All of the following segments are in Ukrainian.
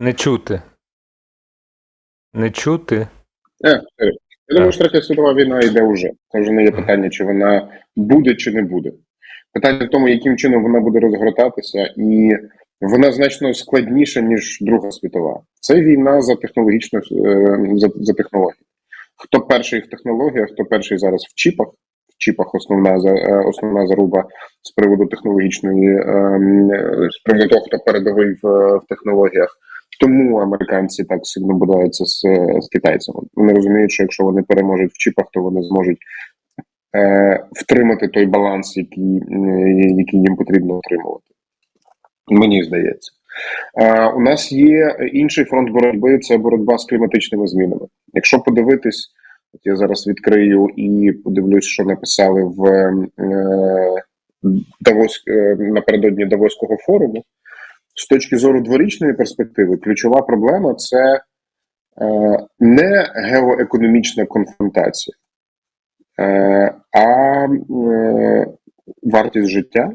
Не чути. Не чути. Е, е, я думаю, що третя світова війна йде вже. Це вже не є питання, чи вона буде, чи не буде. Питання в тому, яким чином вона буде розгортатися, і вона значно складніша, ніж Друга світова. Це війна за технологічну е, за, за технології. Хто перший в технологіях, хто перший зараз в чіпах. В чіпах основна основна заруба з приводу технологічної, е, е, з приводу того, хто передовий в, в технологіях. Тому американці так сильно бодаються з, з китайцями. Вони розуміють, що якщо вони переможуть в чіпах, то вони зможуть е, втримати той баланс, який, е, який їм потрібно отримувати. Мені здається. Е, у нас є інший фронт боротьби це боротьба з кліматичними змінами. Якщо подивитись, от я зараз відкрию і подивлюсь, що написали в е, Давос е, напередодні Давоського форуму. З точки зору дворічної перспективи, ключова проблема це е, не геоекономічна конфронтація, е, а е, вартість життя.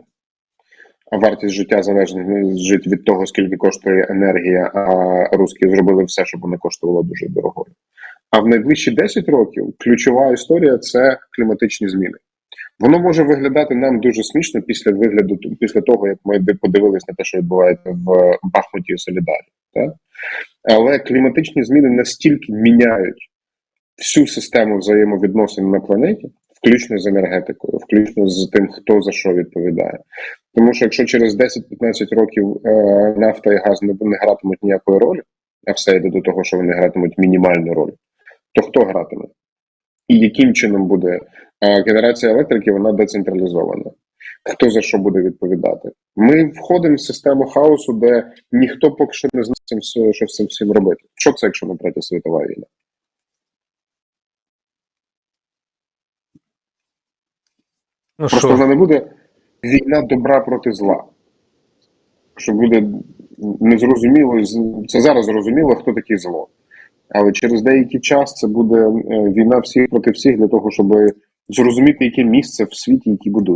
А вартість життя залежить від того, скільки коштує енергія, а русські зробили все, щоб вона коштувала дуже дорогою. А в найближчі 10 років ключова історія це кліматичні зміни. Воно може виглядати нам дуже смішно після вигляду, після того, як ми подивились на те, що відбувається в Бахмуті і Солідарі. Так? Але кліматичні зміни настільки міняють всю систему взаємовідносин на планеті, включно з енергетикою, включно з тим, хто за що відповідає. Тому що якщо через 10-15 років е, нафта і газ не, не гратимуть ніякої ролі, а все йде до того, що вони гратимуть мінімальну роль, то хто гратиме? І яким чином буде генерація електрики, вона децентралізована. Хто за що буде відповідати? Ми входимо в систему хаосу, де ніхто поки що не знає, що з цим всім робити. Що це, якщо не третя світова війна? Ну Просто вона не буде війна добра проти зла. Що буде незрозуміло, це зараз зрозуміло, хто такий зло. Але через деякий час це буде е, війна всіх проти всіх для того, щоб зрозуміти, яке місце в світі, який будує.